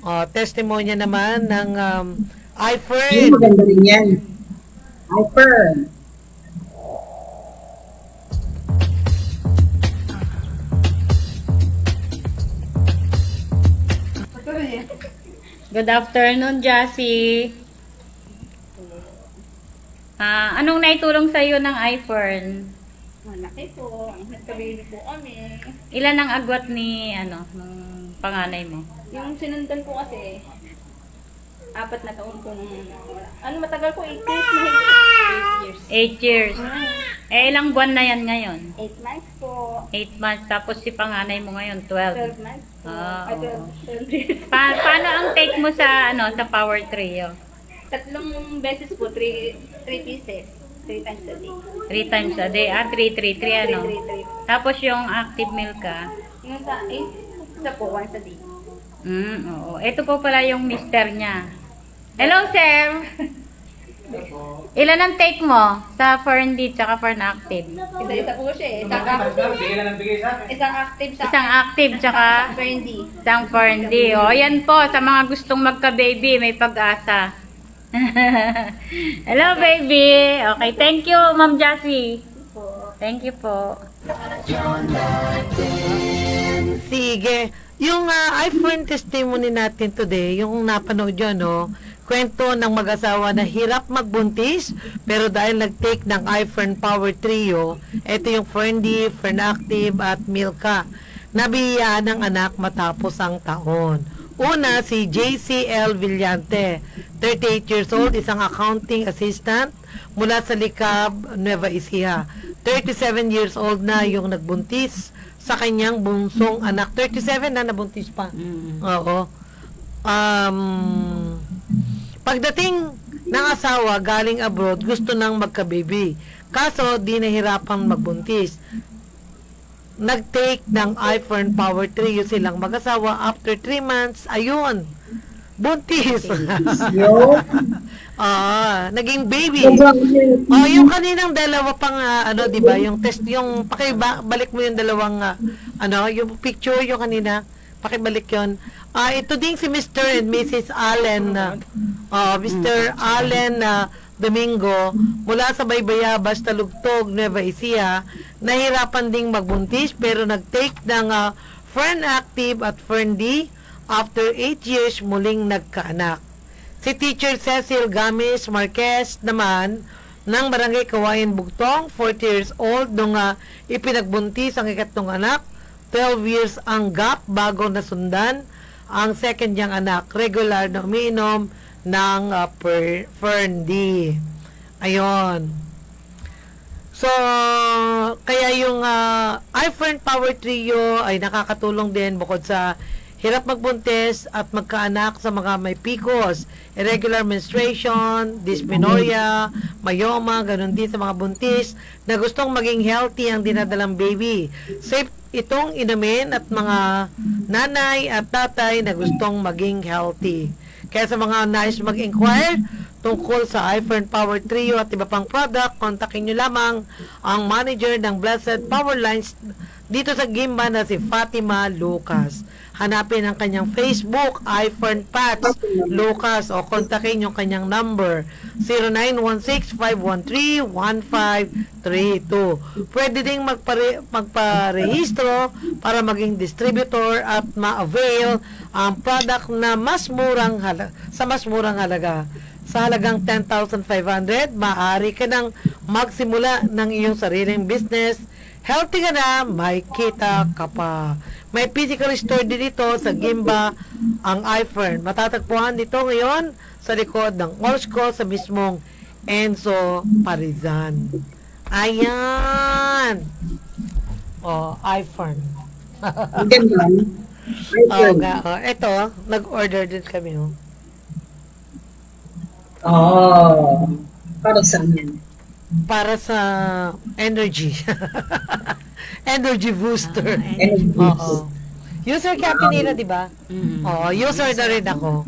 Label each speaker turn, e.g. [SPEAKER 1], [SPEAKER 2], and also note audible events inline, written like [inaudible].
[SPEAKER 1] Oh, testimonya naman ng um, iFern.
[SPEAKER 2] maganda rin yan. Hyper.
[SPEAKER 3] Good afternoon, Jassy. Ah, anong naitulong sa iyo ng iPhone?
[SPEAKER 4] Malaki po. Nagkabili po kami.
[SPEAKER 3] Ilan ang agwat ni ano, ng panganay mo?
[SPEAKER 4] Yung sinundan ko kasi, apat na taon ko nung, ano matagal ko, 8 years na higit. 8 years.
[SPEAKER 3] 8 years. Eh, ilang buwan na yan ngayon?
[SPEAKER 4] 8 months po.
[SPEAKER 3] 8 months, tapos si panganay mo ngayon, 12.
[SPEAKER 4] 12 months po.
[SPEAKER 3] Ah,
[SPEAKER 4] Ay,
[SPEAKER 3] oo.
[SPEAKER 4] 12, 12 years.
[SPEAKER 3] Pa- paano ang take mo sa ano sa Power Trio?
[SPEAKER 4] Tatlong beses po, 3 3 pieces. 3 times a day.
[SPEAKER 3] 3 times a day. Ah, 3, 3, 3 ano?
[SPEAKER 4] 3, 3, 3.
[SPEAKER 3] Tapos yung active milk ka?
[SPEAKER 4] Yung sa, eh, isa po, once a day.
[SPEAKER 3] Mm, oo. Ito po pala yung mister niya. Hello, sir! Ilan ang take mo sa Ferndi tsaka Fern Active?
[SPEAKER 4] Isa-isa po siya eh. Isang active, isang active sa
[SPEAKER 3] Isang active tsaka
[SPEAKER 4] Brandy.
[SPEAKER 3] isang Ferndi. O, yan po. Sa mga gustong magka-baby, may pag-asa. [laughs] Hello, baby! Okay, thank you, Ma'am Jassy. Thank you po.
[SPEAKER 1] Sige. Yung uh, iFern testimony natin today, yung napanood yun, no? Kwento ng mag-asawa na hirap magbuntis, pero dahil nag-take ng iFern Power Trio, ito yung Ferndi, Fernactive at Milka. Nabiyaan ng anak matapos ang taon. Una, si JCL Villante, 38 years old, isang accounting assistant mula sa Likab, Nueva Ecija. 37 years old na yung nagbuntis sa kanyang bunsong anak. 37 na nabuntis pa. Oo. Um, pagdating ng asawa galing abroad, gusto nang magka-baby. Kaso, di nahirapan magbuntis. Nag-take ng iPhone Power Trio silang mag-asawa after 3 months. Ayun. Buntis. [laughs] Ah, naging baby. Oh, yung kaninang dalawa pang ah, ano, 'di ba? Yung test yung pakibalik mo yung dalawang ah, ano, yung picture yung kanina. Pakibalik 'yon. Ah, ito ding si Mr. and Mrs. Allen. na oh, Mr. Allen na Domingo mula sa Baybayabas, Talugtog, Nueva Ecija, nahirapan ding magbuntis pero nag-take ng ah, Fern Active at Fern D. After 8 years, muling nagkaanak. Si Teacher Cecil Gamis Marquez naman ng Barangay Kawayan Bugtong, 40 years old, nung ah, ipinagbuntis ang ikatlong anak. 12 years ang gap bago nasundan ang second niyang anak. Regular na umiinom ng uh, per, Fern D. Ayon. So, kaya yung uh, iFern Power Trio ay nakakatulong din bukod sa hirap magbuntis at magkaanak sa mga may PCOS, irregular menstruation, dysmenorrhea, myoma, ganun din sa mga buntis na gustong maging healthy ang dinadalang baby. Safe itong inumin at mga nanay at tatay na gustong maging healthy. Kaya sa mga nais mag-inquire tungkol sa iFern Power Trio at iba pang product, kontakin nyo lamang ang manager ng Blessed Power Lines dito sa Gimba na si Fatima Lucas. Hanapin ang kanyang Facebook, iFern Pats Lucas o kontakin yung kanyang number 0916-513-1532. Pwede ding magpare, magparehistro para maging distributor at ma-avail ang product na mas murang hala, sa mas murang halaga. Sa halagang 10,500, maaari ka nang magsimula ng iyong sariling business. Healthy ka na, may kita ka pa. May physical store din dito sa Gimba, ang iFern. Matatagpuan dito ngayon sa likod ng Orsco sa mismong Enzo Parizan. Ayan! Oh, iFern.
[SPEAKER 2] Ganda. [laughs]
[SPEAKER 1] Oh, nga. Oh, ito, nag-order din kami. Oh.
[SPEAKER 2] Oh. Para yan?
[SPEAKER 1] Para sa energy. [laughs] energy booster.
[SPEAKER 2] Energy [laughs]
[SPEAKER 1] Oo. User ka nila, di ba?
[SPEAKER 3] Mm.
[SPEAKER 1] Oo, user na rin ako.